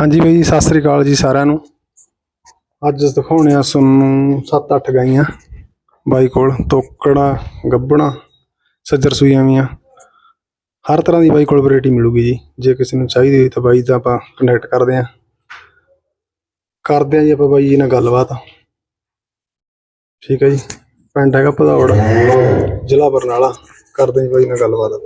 ਹਾਂਜੀ ਬਈ ਸਤਿ ਸ੍ਰੀ ਅਕਾਲ ਜੀ ਸਾਰਿਆਂ ਨੂੰ। ਅੱਜ ਦਿਖਾਉਣੇ ਆ ਤੁਹਾਨੂੰ 7-8 ਗਾਈਆਂ। ਬਾਈ ਕੋਲ ਤੋਕੜਾ, ਗੱਬਣਾ, ਸੱਜਰ ਸੂਈਆਂ ਵੀਆਂ ਹਰ ਤਰ੍ਹਾਂ ਦੀ ਬਾਈ ਕੋਲ ਵੈਰਾਈਟੀ ਮਿਲੂਗੀ ਜੀ। ਜੇ ਕਿਸੇ ਨੂੰ ਚਾਹੀਦੀ ਹੋਈ ਤਾਂ ਬਾਈ ਦਾ ਆਪਾਂ ਕਨੈਕਟ ਕਰਦੇ ਆਂ। ਕਰਦੇ ਆਂ ਜੀ ਆਪਾਂ ਬਾਈ ਜੀ ਨਾਲ ਗੱਲਬਾਤ। ਠੀਕ ਹੈ ਜੀ। ਪਿੰਡ ਹੈਗਾ ਭਦੌੜ ਜ਼ਿਲ੍ਹਾ ਬਰਨਾਲਾ। ਕਰਦੇ ਆਂ ਜੀ ਬਾਈ ਨਾਲ ਗੱਲਬਾਤ।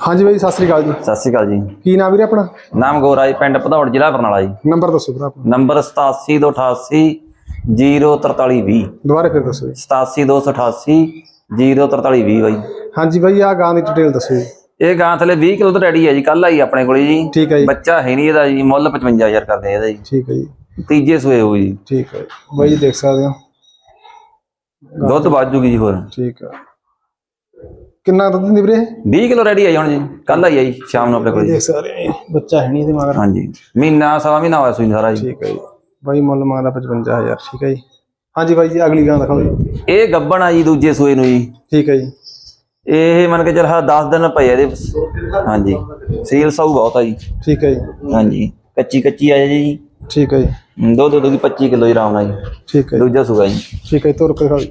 ਹਾਂਜੀ ਬਾਈ ਸਤਿ ਸ੍ਰੀ ਅਕਾਲ ਜੀ। ਸਤਿ ਸ਼੍ਰੀ ਅਕਾਲ ਜੀ। ਕੀ ਨਾਮ ਵੀਰੇ ਆਪਣਾ? ਨਾਮ ਗੋਰਾ ਜੀ ਪਿੰਡ ਭਦੌੜ ਜ਼ਿਲ੍ਹਾ ਬਰਨਾਲਾ ਜੀ। ਨੰਬਰ ਦੱਸੋ ਵੀਰੇ ਆਪਣਾ। ਨੰਬਰ 8788 04320 ਦੁਬਾਰੇ ਫਿਰ ਦੱਸੋ ਜੀ। 8788 04320 ਬਾਈ। ਹਾਂਜੀ ਬਾਈ ਆ ਗਾਂ ਦੀ ਡਿਟੇਲ ਦੱਸੋ ਜੀ। ਇਹ ਗਾਂ ਥਲੇ 20 ਕਿਲੋ ਤੋਂ ਰੈਡੀ ਹੈ ਜੀ ਕੱਲ ਆਈ ਆਪਣੇ ਕੋਲੇ ਜੀ। ਠੀਕ ਹੈ ਜੀ। ਬੱਚਾ ਹੈ ਨਹੀਂ ਇਹਦਾ ਜੀ ਮੁੱਲ 55000 ਕਰਦੇ ਇਹਦਾ ਜੀ। ਠੀਕ ਹੈ ਜੀ। ਤੀਜੇ ਸੂਏ ਹੋ ਜੀ। ਠੀਕ ਹੈ। ਬਾਈ ਦੇਖ ਸਕਦੇ ਹੋ। ਦੁੱਧ ਵਾਜੂਗੀ ਜੀ ਹੋਰ। ਠੀਕ ਹੈ ਕਿੰਨਾ ਦੁੱਧ ਦਿੰਦੀ ਵੀਰੇ 20 ਕਿਲੋ ਰੈਡੀ ਆਈ ਹੁਣ ਜੀ ਕੱਲ ਆਈ ਆ ਜੀ ਸ਼ਾਮ ਨੂੰ ਆਪਣੇ ਕੋਲੇ ਜੀ। ਦੇਖ ਸਕਦੇ ਹੋ ਬੱਚਾ ਹੈ ਨਹੀਂ ਇਹਦੇ ਮਗਰ। ਹਾਂਜੀ ਮਹੀਨਾ ਸਵਾ ਮਹੀਨਾ ਹੋਇਆ ਸੂਈ ਨੂੰ ਸਾਰਾ ਜੀ। ਠੀਕ ਹੈ ਜੀ। ਬਾਈ ਮੁੱਲ ਮੰਗਦਾ 55000 ਠੀਕ ਹੈ ਜੀ। ਹਾਂਜੀ ਬਾਈ ਜੀ ਅਗਲੀ ਗਾਂ ਦਿਖਾਓ ਜੀ। ਇਹ ਗੱਬਣ ਆ ਜੀ ਦੂਜੇ ਸੂਏ ਨੂੰ ਜੀ। ਠੀਕ ਹੈ ਜੀ। ਇਹ ਮੰਨ ਕੇ ਚੱਲ ਹਾ 10 ਦਿਨ ਪਏ ਆ ਇਹਦੇ। ਹਾਂਜੀ ਸੀਲ ਸਾਊ ਬਹੁਤ ਆ ਜੀ। ਠੀਕ ਹੈ ਜੀ। ਹਾਂਜੀ ਕੱਚੀ ਕੱਚੀ ਆ ਜੀ। ਠੀਕ ਹੈ ਜੀ। ਹਮ, ਦੋ ਦੋ ਦੋ 25 ਕਿਲੋ ਹੀ ਆਰਾਮ ਨਾਲ ਜੀ। ਠੀਕ ਹੈ ਜੀ। ਦੂਜਾ ਸੁਗਾ ਜੀ। ਠੀਕ ਹੈ ਜੀ, ਤੁਰ ਕੇ ਦਿਖਾਓ ਜੀ।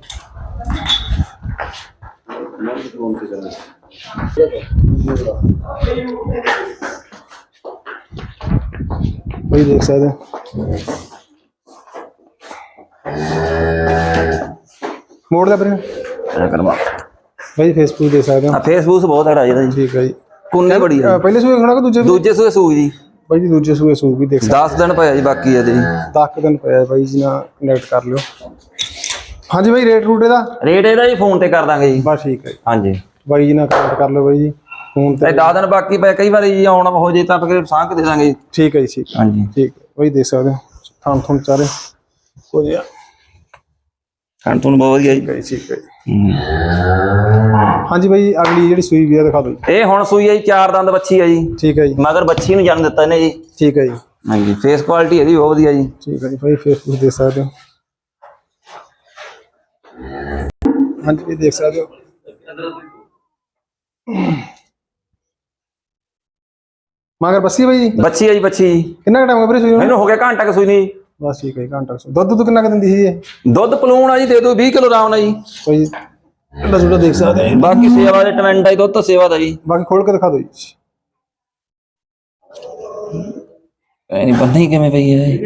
ਦੇਖ ਸਕਦੇ ਹੋ ਮੋੜ ਦਾ ਵੀਰੇ। ਕਰਵਾ ਬਾਈ ਫੇਸਬੁੱਕ ਦੇਖ ਸਕਦੇ ਹੋ। ਫੇਸਬੁੱਕ ਬਹੁਤ ਤੜਾ ਜਿਹਦਾ ਜੀ। ਠੀਕ ਹੈ ਜੀ। ਕੁੰਨੇ ਬੜੀ ਆ ਅਹ ਪਹਿਲੇ ਸੂਏ ਖਾਣਾ ਕਿ ਦੂਜੇ ਸੂਏ? ਦੂਜੇ ਸੂਏ ਸੂਗ ਜੀ। ਬਾਈ ਜੀ ਦੂਜੇ ਸੂਏ ਸੂਕ ਵੀ ਦੇਖ ਸਕਦੇ 10 ਦਿਨ ਪਏ ਆ ਜੀ ਬਾਕੀ ਇਹਦੇ ਜੀ। ਤੱਕ ਦਿਨ ਪਿਆ ਬਾਈ ਜੀ ਨਾਲ ਕਨੈਕਟ ਕਰ ਲਿਓ। ਹਾਂਜੀ ਬਾਈ ਰੇਟ ਰੂਟ ਇਹਦਾ? ਰੇਟ ਇਹਦਾ ਜੀ ਫੋਨ ਤੇ ਕਰ ਦਾਂਗੇ ਜੀ। ਬਸ ਠੀਕ ਹੈ ਜੀ। ਹਾਂਜੀ। ਬਾਈ ਜੀ ਨਾਲ ਕਨੈਕਟ ਕਰ ਲਿਓ ਬਾਈ ਜੀ। ਫੋਨ ਤੇ 10 ਦਿਨ ਬਾਕੀ ਪਏ ਕਈ ਵਾਰੀ ਜੀ ਆਉਣਾ ਹੋ ਜੇ ਤਾਂ ਫਿਰ ਕੇ ਦੇ ਦਾਂਗੇ ਜੀ। ਠੀਕ ਹੈ ਜੀ ਠੀਕ। ਹੈ ਹਾਂਜੀ। ਠੀਕ ਹੈ ਬਾਈ ਦੇਖ ਸਕਦੇ ਹੋ। ਥਾਂ ਥਾਂ ਚਾਰੇ। ਹੋ ਗਿਆ। ਖਾਣ ਤੁਹਾਨੂੰ ਬਹੁਤ ਵਧੀਆ ਜੀ। ਠੀਕ ਹੈ ਜੀ ਠੀਕ ਹੈ ਜੀ। ਹਾਂਜੀ ਬਾਈ ਅਗਲੀ ਜਿਹੜੀ ਸੂਈ ਵੀ ਆ ਦਿਖਾ ਦਿਓ। ਜੀ। ਇਹ ਹੁਣ ਸੂਈ ਆ ਜੀ ਚਾਰ ਦੰਦ ਬੱਚੀ ਆ ਜੀ। ਠੀਕ ਹੈ ਜੀ। ਮਗਰ ਬੱਚੀ ਨੂੰ ਜਨਮ ਦਿੱਤਾ ਇਹਨੇ ਜੀ। ਠੀਕ ਹੈ ਜੀ। ਹਾਂਜੀ ਫੇਸ ਕੁਆਲਿਟੀ ਇਹਦੀ ਬਹੁਤ ਵਧੀਆ ਜੀ। ਠੀਕ ਹੈ ਜੀ ਬਾਈ ਫੇਸਬੁੱਕ ਦੇਖ ਸਕਦੇ ਹੋ। ਹਾਂਜੀ ਇਹ ਦੇਖ ਸਕਦੇ ਹੋ। ਮਗਰ ਬੱਸੀ ਬਾਈ ਜੀ? ਬੱਚੀ ਆ ਜੀ ਬੱਚੀ ਕਿੰਨਾ ਟਾਈਮ ਹੋ ਵੀਰੇ ਸੂਈ ਨੂੰ? ਇਹਨੂੰ ਹੋ ਗਿਆ ਘੰਟਾ ਕੁ ਸੂਈ ਨਹੀਂ ਬਸ ਠੀਕ ਹੈ ਜੀ, ਘੰਟਾ ਕੁ। ਦੁੱਧ ਦੁੱਧ ਕਿੰਨਾ ਕੁ ਦਿੰਦੀ ਸੀ ਇਹ? ਦੁੱਧ ਪਲੂਣ ਆ ਜੀ ਦੇ ਦਿਓ 20 ਕਿਲੋ ਆਰਾਮ ਨਾਲ ਜੀ। ਕੋਈ ਲਸੂੜਾ ਦੇਖ ਸਕਦੇ ਹਾਂ। ਬਾਕੀ ਸੇਵਾ ਦੇ ਟਵੈਂਟ ਆ ਦੁੱਧ ਤਾਂ ਸੇਵਾ ਦਾ ਜੀ। ਬਾਕੀ ਖੋਲ ਕੇ ਦਿਖਾ ਦਿਓ ਜੀ। ਐ ਨਹੀਂ ਪਤਾ ਹੀ ਕਿਵੇਂ ਪਈ ਹੈ ਜੀ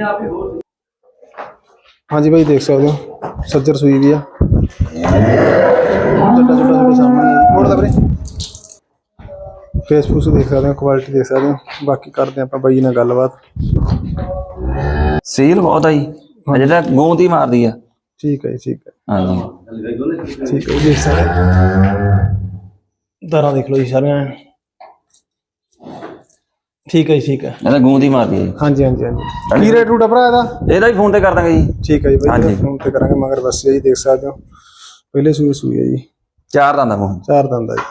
ਹਾਂਜੀ ਬਾਈ ਦੇਖ ਸਕਦੇ ਹੋ। ਸੱਜਰ ਸੂਈ ਵੀ ਆ। ਚੱਡਾ ਚੱਡਾ ਫੇਸਬੁੱਕ ਦੇਖ ਸਕਦੇ ਹੋ ਕੁਆਲਿਟੀ ਦੇਖ ਸਕਦੇ ਹੋ। ਬਾਕੀ ਕਰਦੇ ਆਪਾਂ ਬਾਈ ਨਾਲ ਗੱਲਬਾਤ। ਸੀਲ ਬਹੁਤ ਆ ਜੀ। ਅਜੇ ਤਾਂ ਗੂੰਦ ਹੀ ਮਾਰਦੀ ਆ। ਠੀਕ ਹੈ ਜੀ ਠੀਕ ਹੈ ਹਾਂਜੀ। ਠੀਕ ਹੈ ਜੀ, ਦੇਖ ਸਕਦੇ ਦਰਾਂ ਦੇਖ ਲਓ ਜੀ ਸਾਰਿਆਂ। ਠੀਕ ਹੈ ਜੀ ਠੀਕ ਹੈ ਇਹ ਤਾਂ ਗੂੰਦ ਹੀ ਮਾਰਦੀ ਆ ਜੀ। ਹਾਂਜੀ ਹਾਂਜੀ ਹਾਂਜੀ। ਕੀ ਰੇਟ ਰੂਟ ਆ ਭਰਾ ਇਹਦਾ? ਇਹਦਾ ਵੀ ਫੋਨ ਤੇ ਕਰ ਦਾਂਗੇ ਜੀ। ਠੀਕ ਹੈ ਜੀ ਬਾਈ ਹਾਂਜੀ। ਫੋਨ ਤੇ ਕਰਾਂਗੇ ਮਗਰ ਬਸ ਜੀ ਦੇਖ ਸਕਦੇ ਹੋ। ਪਹਿਲੇ ਸੂਈ ਸੂਈ ਹੈ ਜੀ। ਚਾਰ ਦੰਦ ਦਾ ਮੂੰਹ ਚਾਰ ਦੰਦ ਆ ਜੀ।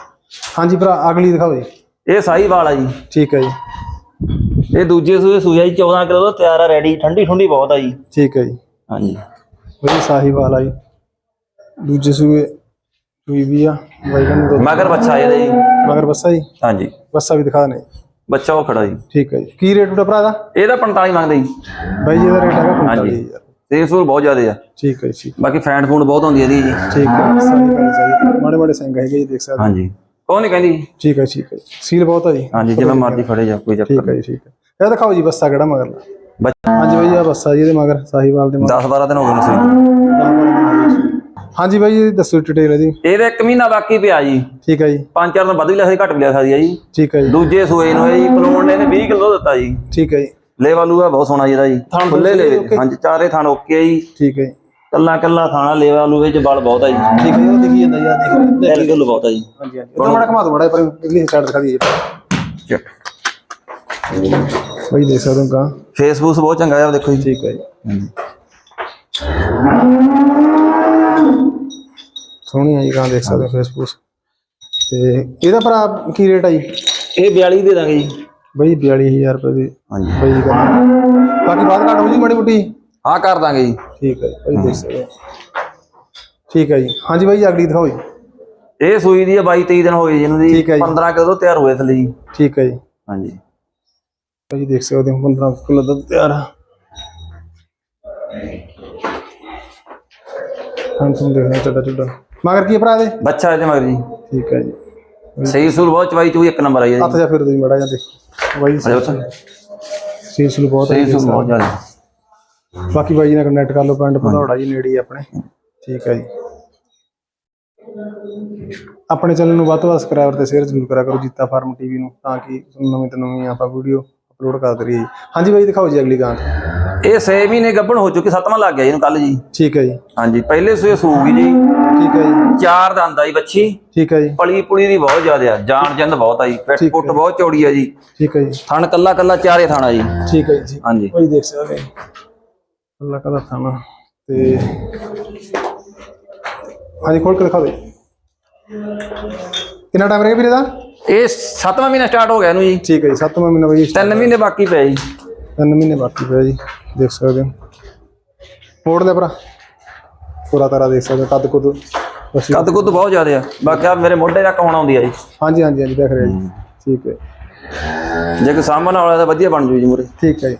ਹਾਂਜੀ ਭਰਾ ਅਗਲੀ ਦਿਖਾਓ ਜੀ। ਇਹ ਸਾਈ ਵਾਲਾ ਜੀ। ਠੀਕ ਹੈ ਜੀ। ਇਹ ਦੂਜੇ ਸੂਏ ਸੂਆ ਜੀ 14 ਕਿਲੋ ਦਾ ਤਿਆਰ ਆ ਰੈਡੀ ਠੰਡੀ ਠੰਡੀ ਬਹੁਤ ਆ ਜੀ। ਠੀਕ ਹੈ ਜੀ। ਹਾਂਜੀ। ਬਈ ਸਾਹੀਵਾਲ ਆ ਜੀ। ਦੂਜੇ ਸੂਏ ਸੂਈ ਵੀ ਆ ਕਹਿੰਦੇ ਦੁੱਧ ਮਗਰ ਬੱਚਾ ਇਹਦਾ ਜੀ। ਮਗਰ ਬੱਸਾ ਜੀ? ਹਾਂਜੀ। ਬੱਸਾ ਵੀ ਦਿਖਾ ਦਨੇ ਬੱਚਾ ਉਹ ਖੜਾ ਜੀ। ਠੀਕ ਹੈ ਜੀ। ਕੀ ਰੇਟ ਉਹਦਾ ਭਰਾ ਦਾ ਇਹਦਾ 45 ਮੰਗਦੇ ਜੀ। ਬਾਈ ਜੀ ਦਾ ਰੇਟ ਹੈਗਾ 45 ਹਾਂਜੀ। ਹਜ਼ਾਰ। ਤੇ ਸੂਰ ਬਹੁਤ ਜ਼ਿਆਦੇ ਆ। ਠੀਕ ਹੈ ਜੀ ਬਾਕੀ ਫੈਂਟ ਫੂਡ ਬਹੁਤ ਹੁੰਦੀ ਹੈ ਇਹਦੀ ਜੀ। ਠੀਕ ਹੈ ਸਾਹੀਵਾਲ ਸਾਈ ਮਾੜੇ ਮਾੜੇ ਸਿੰਘ ਹੈਗੇ ਜੀ ਦੇਖ ਸਕਦੇ ਹੋ। ਹਾਂਜੀ। ਉਹ ਨਹੀਂ ਕਹਿੰਦੀ? ਠੀਕ ਹੈ ਠੀਕ ਹੈ। ਸੀਲ ਬਹੁਤ ਆ ਜੀ। ਹਾਂਜੀ ਜਿਵੇਂ ਮਰਜ਼ੀ ਫੜੇ ਜਾ ਕੋਈ ਚੱਕਰ ਠੀਕ ਹੈ ਜੀ ਠੀਕ ਹੈ। ਇਹ ਦਿਖਾਓ ਜੀ ਬੱਸਾ ਕਿਹੜਾ ਮਗਰ। ਹਾਂਜੀ ਬਾਈ ਆ ਬੱਸਾ ਜੀ ਇਹਦੇ ਮਗਰ ਸਾਹੀਵਾਲ ਦੇ ਮਗਰ। 10 12 ਦਿਨ ਹੋ ਗਏ ਨੇ ਸੂਈ ਹਾਂਜੀ ਬਾਈ ਜੀ ਦੱਸੋ ਡਿਟੇਲ ਇਹਦੀ। ਇਹਦਾ ਇੱਕ ਮਹੀਨਾ ਬਾਕੀ ਪਿਆ ਜੀ। ਠੀਕ ਹੈ ਜੀ। ਪੰਜ ਚਾਰ ਦਿਨ ਵੱਧ ਵੀ ਲਿਆ ਸੀ ਘੱਟ ਵੀ ਲਿਆ ਸਕਦੀ ਆ ਜੀ। ਠੀਕ ਹੈ ਜੀ। ਦੂਜੇ ਸੂਏ ਨੂੰ ਇਹ ਜੀ ਪਲੂਣ ਨੇ ਇਹਨੇ 20 ਕਿਲੋ ਦਿੱਤਾ ਜੀ। ਠੀਕ ਹੈ ਜੀ। ਲੇਵਾ ਲੂਆ ਬਹੁਤ ਸੋਹਣਾ ਜੀ ਥਣ ਖੁੱਲੇ ਦੂਸਰੇ ਲੇਵੇ? ਹਾਂਜੀ ਚਾਰੇ ਥਣ ਓਕੇ ਆ ਜੀ। ਠੀਕ ਹੈ ਜੀ। ਕੱਲਾ ਕੱਲਾ ਥਾਣਾ ਲੇਵਾ ਲੂਵੇ ਚ ਬਲ ਬਹੁਤ ਆ ਜੀ। ਠੀਕ ਹੈ ਜੀ ਉਹ ਦਿਖੀ ਜਾਂਦਾ ਯਾਰ ਦੇਖ। ਗੁੱਲ ਬਹੁਤ ਆ ਜੀ। ਹਾਂਜੀ ਹਾਂਜੀ। ਉਧਰ ਮਾੜਾ ਘਮਾ ਦੋ ਮਾੜਾ ਪਰ ਅਗਲੀ ਸਾਈਡ ਦਿਖਾ ਦਈਏ ਚੱਕ। ਬਾਈ ਦੇਖ ਸਕਦੇ ਹੋ ਕਾਂ ਫੇਸਬੁੱਕ ਬਹੁਤ ਚੰਗਾ ਆ ਦੇਖੋ ਜੀ। ਠੀਕ ਹੈ ਜੀ। ਸੋਹਣੀ ਆ ਜੀ ਕਾਂ ਦੇਖ ਸਕਦੇ ਹੋ ਫੇਸਬੁੱਕ ਤੇ ਇਹਦਾ ਭਰਾ ਕੀ ਰੇਟ ਆ ਜੀ? ਇਹ 42 ਦੇ ਦਾਂਗੇ ਜੀ। ਬਾਈ 42000 ਰੁਪਏ ਦੀ। ਹਾਂਜੀ। ਬਾਈ ਬਾਕੀ ਬਾਅਦ ਘੱਟ ਹੋ ਜੀ ਮਾੜੀ ਮੁੱਟੀ। ਹਾਂ ਕਰ ਦਾਂਗੇ ਜੀ। ਠੀਕ ਹੈ ਜੀ, ਦੇਖ ਸਕਦੇ ਹੋ। ਠੀਕ ਹੈ ਜੀ। ਹਾਂਜੀ ਬਾਈ ਅਗਲੀ ਦਿਖਾਓ ਜੀ। ਇਹ ਸੂਈ ਦੀ ਆ 22 23 ਦਿਨ ਹੋਏ ਜੀ ਇਹਨੂੰ ਜੀ। ਠੀਕ ਹੈ ਜੀ। 15 ਕਿਲੋ ਤੋਂ ਤਿਆਰ ਹੋਏ ਥਲੇ ਜੀ। ਠੀਕ ਹੈ ਜੀ। ਹਾਂਜੀ। ਭਾਜੀ ਦੇਖ ਸਕਦੇ ਹੋ 15 ਕਿਲੋ ਦਾ ਤਿਆਰ ਆ। ਹਾਂ ਤੁਮ ਦੇਖਣਾ ਚੱਡਾ ਚੱਡਾ। ਮਗਰ ਕੀ ਆ ਭਰਾ ਦੇ ਬੱਚਾ ਇਹਦੇ ਮਗਰ ਜੀ। ਠੀਕ ਹੈ ਜੀ। ਸਹੀ ਸੂਲ ਬਹੁਤ ਚਵਾਈ ਚੂਈ ਇੱਕ ਨੰਬਰ ਆਈ ਹੈ ਹੱਥ ਜੀ ਜਾ ਫਿਰ ਤੁਸੀਂ ਮੜਾ ਜਾਂ ਦੇਖੋ। ਬਾਈ ਅਜੇ ਉੱਥੇ। ਸੀਲ ਬਹੁਤ ਸਹੀ ਹੈ ਸੂਲ ਬਹੁਤ ਜ਼ਿਆਦਾ। ਬਾਕੀ ਬਾਈ ਜੀ ਨਾਲ ਕੰਟੈਕਟ ਕਰ ਲਓ ਪਿੰਡ ਭਦੌੜਾ ਜੀ ਨੇੜੇ ਹੀ ਆ ਆਪਣੇ। ਠੀਕ ਹੈ ਜੀ। ਆਪਣੇ ਚੈਨਲ ਨੂੰ ਵੱਧ ਤੋਂ ਵੱਧ ਸਬਸਕ੍ਰਾਈਬਰ ਤੇ ਸ਼ੇਅਰ ਜ਼ਰੂਰ ਕਰਿਆ ਕਰੋ ਜੀਤਾ ਫਾਰਮ ਟੀਵੀ ਨੂੰ ਤਾਂ ਕਿ ਤੁਹਾਨੂੰ ਨਵੀਂ ਤੋਂ ਨਵੀਂ ਆਪਾਂ ਵੀਡੀਓ ਅਪਲੋਡ ਕਰਦੇ ਰਹੀਏ। ਹਾਂਜੀ ਬਾਈ ਦਿਖਾਓ ਜੀ ਅਗਲੀ ਗਾਂ ਇਹ 6 ਮਹੀਨੇ ਗੱਭਣ ਹੋ ਚੁੱਕੀ ਸੱਤਵਾਂ ਲੱਗ ਗਿਆ ਜੀ ਇਹਨੂੰ ਕੱਲ ਜੀ। ਠੀਕ ਹੈ ਜੀ। ਹਾਂਜੀ ਪਹਿਲੇ ਸੂਏ ਸੂਗੀ ਜੀ। ਠੀਕ ਹੈ ਜੀ। ਚਾਰ ਦੰਦ ਆਈ ਬੱਚੀ। ਠੀਕ ਹੈ ਜੀ। ਪਲੀ ਪੁਲੀ ਦੀ ਬਹੁਤ ਜ਼ਿਆਦਾ ਆ ਜਾਨ ਜਿੰਦ ਬਹੁਤ ਆ ਜੀ। ਪਿੱਠ ਪੁੱਟ। ਬਹੁਤ ਚੌੜੀ ਆ ਜੀ। ਠੀਕ ਹੈ ਜੀ। ਥਣ ਕੱਲਾ ਕੱਲਾ ਚਾਰੇ ਥਾਣਾ ਜੀ। ਠੀਕ ਹੈ ਜੀ ਹਾਂਜੀ। ਭਾਈ ਦੇਖ ਸਕਦੇ ਅੱਲਾ ਕਦਾ ਥਾਣਾ ਤੇ ਹਾਂਜੀ ਖੋਲ ਕੇ ਦਿਖਾ ਦੇ। ਕਿੰਨਾ ਟਾਈਮ ਰਹਿ ਗਿਆ ਵੀਰੇ ਦਾ? ਇਹ ਸੱਤਵਾਂ ਮਹੀਨਾ ਸਟਾਰਟ ਹੋ ਗਿਆ ਇਹਨੂੰ ਜੀ। ਠੀਕ ਹੈ ਜੀ 7ਵਾਂ ਮਹੀਨਾ ਬਈ ਤਿੰਨ ਮਹੀਨੇ ਬਾਕੀ ਪਏ ਜੀ। ਤਿੰਨ ਮਹੀਨੇ ਬਾਕੀ ਪਿਆ ਜੀ ਦੇਖ ਸਕਦੇ ਹੋ। ਮੋੜ ਲੈ ਭਰਾ। ਪੂਰਾ ਤਾਰਾ ਦੇਖ ਸਕਦੇ ਹੋ ਕੱਦ ਕੁੱਦ ਕੱਦ ਕੁੱਦ ਬਹੁਤ ਜ਼ਿਆਦਾ ਆ। ਬਾਕੀ ਆ ਮੇਰੇ ਮੋਢੇ ਤੱਕ ਹੁਣ ਆਉਂਦੀ ਆ ਜੀ। ਹਾਂਜੀ ਹਾਂਜੀ ਹਾਂਜੀ ਦੇਖ ਰਹੇ ਜੀ। ਠੀਕ ਹੈ। ਜੇ ਕੋਈ ਸਾਹਮਣੇ ਵਾਲਾ ਤਾਂ ਵਧੀਆ ਬਣ ਜੂ ਜੀ ਮੂਰੇ। ਠੀਕ ਹੈ ਜੀ।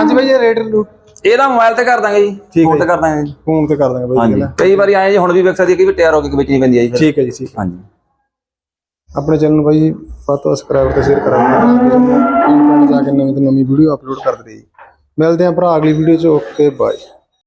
ਹਾਂਜੀ ਭਾਈ ਇਹ ਰੇਟ ਰੂਟ ਇਹਦਾ ਮੋਬਾਈਲ ਤੇ ਕਰ ਦਾਂਗੇ ਜੀ। ਠੀਕ ਫੋਨ ਹੈ ਤੇ ਕਰ ਦਾਂਗੇ ਜੀ। ਫੋਨ ਤੇ ਕਰ ਦਾਂਗੇ ਬਾਈ ਹਾਂਜੀ। ਜੀ। ਕਈ ਵਾਰੀ ਆਏ ਜੀ ਹੁਣ ਵੀ ਵੇਖ ਸਕਦੀ ਹੈ ਕਿ ਵੀ ਤਿਆਰ ਹੋ ਕੇ ਵੇਚਣੀ ਪੈਂਦੀ ਜੀ ਫਿਰ। ਠੀਕ ਹੈ ਜੀ ਠੀਕ ਹੈ। ਹਾਂਜੀ। ਆਪਣੇ ਚੈਨਲ ਨੂੰ ਬਾਈ ਵੱਧ ਤੋਂ ਸਬਸਕ੍ਰਾਈਬ ਤੇ ਸ਼ੇਅਰ ਕਰਾਂਗੇ ਜਾ ਕੇ ਨਵੀਂ ਤੋਂ ਨਵੀਂ ਵੀਡੀਓ ਅਪਲੋਡ ਕਰਦੇ ਰਹੀ ਮਿਲਦੇ ਆਂ ਭਰਾ ਅਗਲੀ ਵੀਡੀਓ ਚ ਓਕੇ ਬਾਏ